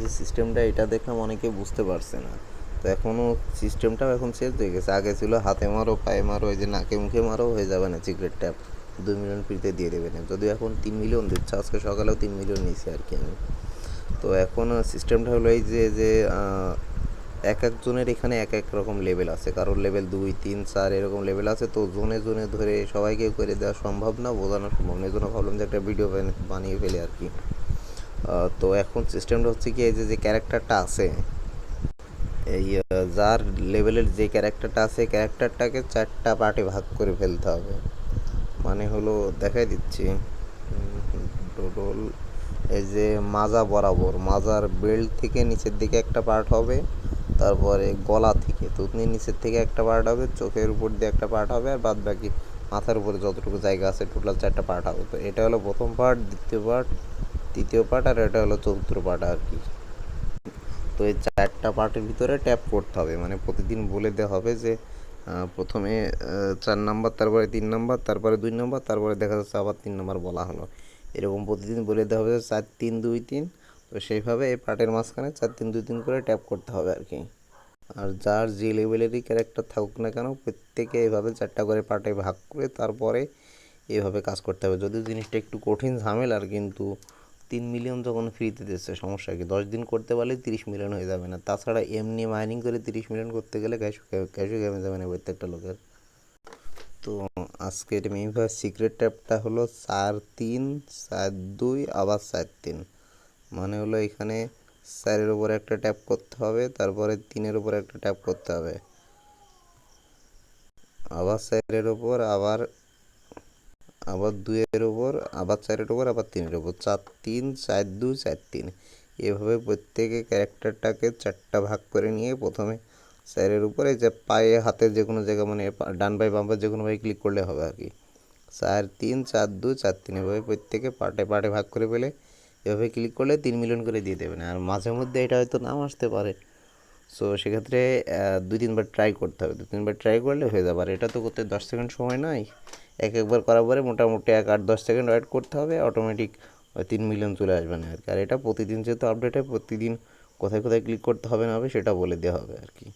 যে সিস্টেমটা এটা দেখলাম অনেকে বুঝতে পারছে না। তো এখনও সিস্টেমটাও এখন চেঞ্জ হয়ে গেছে। আগে ছিল হাতে মারো, পায়ে মারো, এই যে নাকে মুখে মারো, হয়ে যাবে না সিক্রেট ট্যাপ দুই মিলিয়ন ফ্রিতে দিয়ে দেবে না। যদিও এখন তিন মিলিয়ন দিচ্ছে, আজকে সকালেও তিন মিলিয়ন নিয়েছি আর কি আমি। তো এখন সিস্টেমটা হলো এই যে যে এক একজনের এখানে এক এক রকম লেভেল আছে। কারোর লেভেল দুই, তিন, চার এরকম লেভেল আছে। তো জোনে জোনে ধরে সবাইকে করে দেওয়া সম্ভব না, বোঝানো সম্ভব না। এই জন্য ভাবলাম যে একটা ভিডিও বানিয়ে ফেলে আর কি। তো এখন সিস্টেমটা হচ্ছে কি, এই যে যে ক্যারেক্টারটা আছে, এই যার লেভেলের যে ক্যারেক্টারটা আছে ক্যারেক্টারটাকে চারটা পার্টে ভাগ করে ফেলতে হবে। মানে হলো, দেখাই দিচ্ছি। টোটাল এই যে মাজা বরাবর, মাজার বেল্ট থেকে নিচের দিকে একটা পার্ট হবে, তারপরে গলা থেকে, থুতনির নিচের থেকে একটা পার্ট হবে, চোখের উপর দিয়ে একটা পার্ট হবে, আর বাদ বাকি মাথার উপরে যতটুকু জায়গা আছে টোটাল চারটা পার্ট হবে। তো এটা হলো প্রথম পার্ট দ্বিতীয় পার্ট তৃতীয় পার্ট আর এটা হলো চতুর্থ পার্ট আর কি। তো এই চারটা পার্টের ভিতরে ট্যাপ করতে হবে। মানে প্রতিদিন বলে দেওয়া হবে যে প্রথমে চার নাম্বার তারপরে তিন নাম্বার তারপরে দুই নাম্বার তারপরে দেখা যাচ্ছে আবার তিন নাম্বার বলা হলো। এরকম প্রতিদিন বলে দেওয়া হবে যে চার, তিন, দুই, তিন। তো সেইভাবে এই পার্টের মাঝখানে চার, তিন, দুই, তিন করে ট্যাপ করতে হবে আর কি। আর যার যে লেভেলেরই ক্যারেক্টার থাকুক না কেন, প্রত্যেকে এইভাবে চারটা করে পার্টে ভাগ করে তারপরে এইভাবে কাজ করতে হবে। যদিও জিনিসটা একটু কঠিন ঝামেলার, কিন্তু তিন মিলিয়ন যখন ফ্রিতে দিচ্ছে, সমস্যা কি? দশ দিন করতে পারলে তিরিশ মিলিয়ন হয়ে যাবে না। তাছাড়া এমনি মাইনিং করে তিরিশ মিলিয়ন করতে গেলে ক্যাশ ক্যাশও গেমে যাবে না প্রত্যেকটা লোকের। তো আজকের মেইভার সিক্রেট ট্যাপটা হলো চার তিন, চার দুই, আবার চার তিন। মানে হলো এখানে চারের উপর একটা ট্যাপ করতে হবে, তারপরে তিনের উপর একটা ট্যাপ করতে হবে। আবার চারের উপর আবার আবার দুইয়ের উপর আবার চারের উপর আবার তিনের উপর চার তিন, চার দুই, চার তিন। এভাবে প্রত্যেকে ক্যারেক্টারটাকে চারটা ভাগ করে নিয়ে প্রথমে চারের উপরে যে পায়ে হাতের যে কোনো জায়গা মানে ডান পায়ে, বাম পায়ে যে কোনো ভাবে ক্লিক করলে হবে আর কি। চার তিন, চার দুই, চার তিন এভাবে প্রত্যেকে পার্টে পার্টে ভাগ করে পেলে এভাবে ক্লিক করলে তিন মিলিয়ন করে দিয়ে দেবেন আর মাঝে মধ্যে এটা হয়তো নাম আসতে পারে। সো সেক্ষেত্রে দুই তিনবার ট্রাই করতে হবে। দু তিনবার ট্রাই করলে হয়ে যাবে। আর এটা তো করতে দশ সেকেন্ড সময় নয় এক একবার করার পরে মোটামুটি এক আট দশ সেকেন্ড ওয়েট করতে হবে অটোমেটিক তিন মিলিয়ন চলে আসবে না আর কি। আর এটা প্রতিদিন যেহেতু আপডেট হয়, প্রতিদিন কোথায় কোথায় ক্লিক করতে হবে না হবে সেটা বলে দেওয়া হবে আর কি।